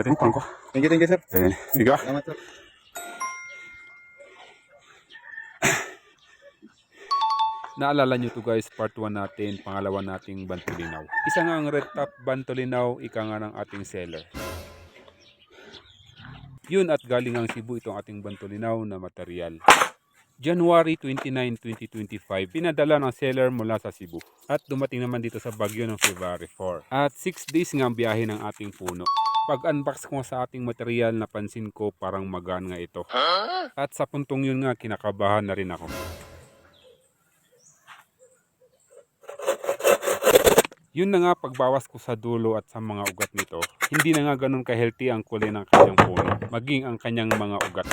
Tingnan ko. Thank you, thank you, sir. Eh, ikaw? Salamat, sir. Naalala nyo to guys, part 1 natin, pangalawa nating Bantolinaw. Isa nga ang red top Bantolinaw, ika nga ng ating seller. Yun at galing ang Cebu itong ating Bantolinaw na material. January 29, 2025, pinadala ng seller mula sa Cebu. At dumating naman dito sa Baguio ng February 4. At 6 days nga ang biyahe ng ating puno. Pag-unbox ko sa ating material, napansin ko parang magaan nga ito. At sa puntong yun nga, kinakabahan na rin ako. Yun na nga pagbawas ko sa dulo at sa mga ugat nito, hindi na nga ganun ka-healthy ang kulay ng kanyang puno, maging ang kanyang mga ugat.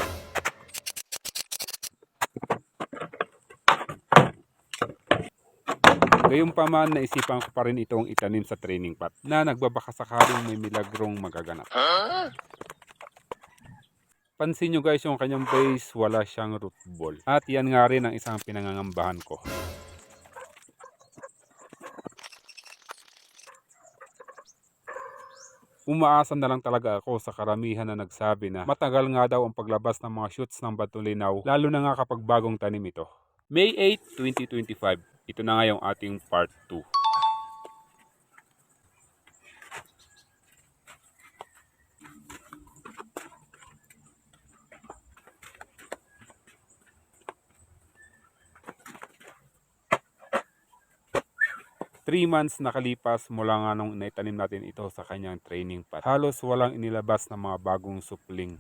Gayunpaman naisipan ko pa rin itong itanim sa training pot na nagbabaka sakaling may milagrong magaganap. Pansin nyo guys yung kanyang base, wala siyang root ball. At yan nga rin ang isang pinangangambahan ko. Umaasa na lang talaga ako sa karamihan na nagsabi na matagal nga daw ang paglabas ng mga shoots ng batulinaw lalo na nga kapag bagong tanim ito. May 8, 2025. Ito na nga yung ating part 2. Three months nakalipas mula nga nung naitanim natin ito sa kanyang training pot. Halos walang inilabas na mga bagong supling.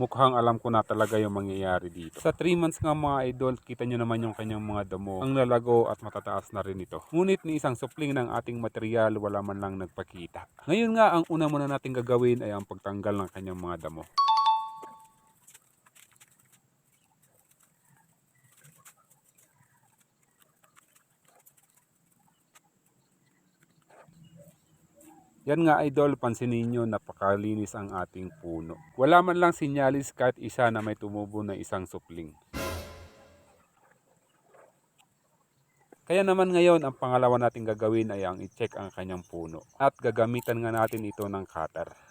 Mukhang alam ko na talaga yung mangyayari dito. Sa 3 months nga mga idol, kita nyo naman yung kanyang mga damo. Ang lalago at matataas na rin ito. Ngunit ni isang supling ng ating material, wala man lang nagpakita. Ngayon nga, ang una muna natin gagawin ay ang pagtanggal ng kanyang mga damo. Yan nga idol, pansinin nyo, napakalinis ang ating puno. Wala man lang sinyalis kahit isa na may tumubo na isang supling. Kaya naman ngayon, ang pangalawa natin gagawin ay ang i-check ang kanyang puno. At gagamitan nga natin ito ng cutter.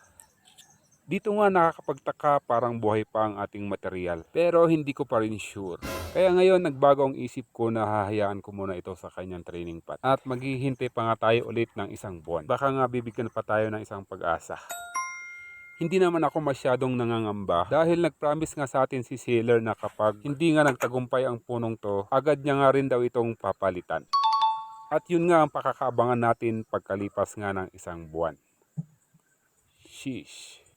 Dito nga nakakapagtaka parang buhay pa ang ating material. Pero hindi ko pa rin sure. Kaya ngayon nagbago ang isip ko na hahayaan ko muna ito sa kanyang training pot. At maghihintay pa nga tayo ulit ng isang buwan. Baka nga bibigyan pa tayo ng isang pag-asa. Hindi naman ako masyadong nangangamba dahil nag-promise nga sa atin si seller na kapag hindi nga nagtagumpay ang punong to, agad niya nga rin daw itong papalitan. At yun nga ang pakakaabangan natin pagkalipas nga ng isang buwan. Sheesh.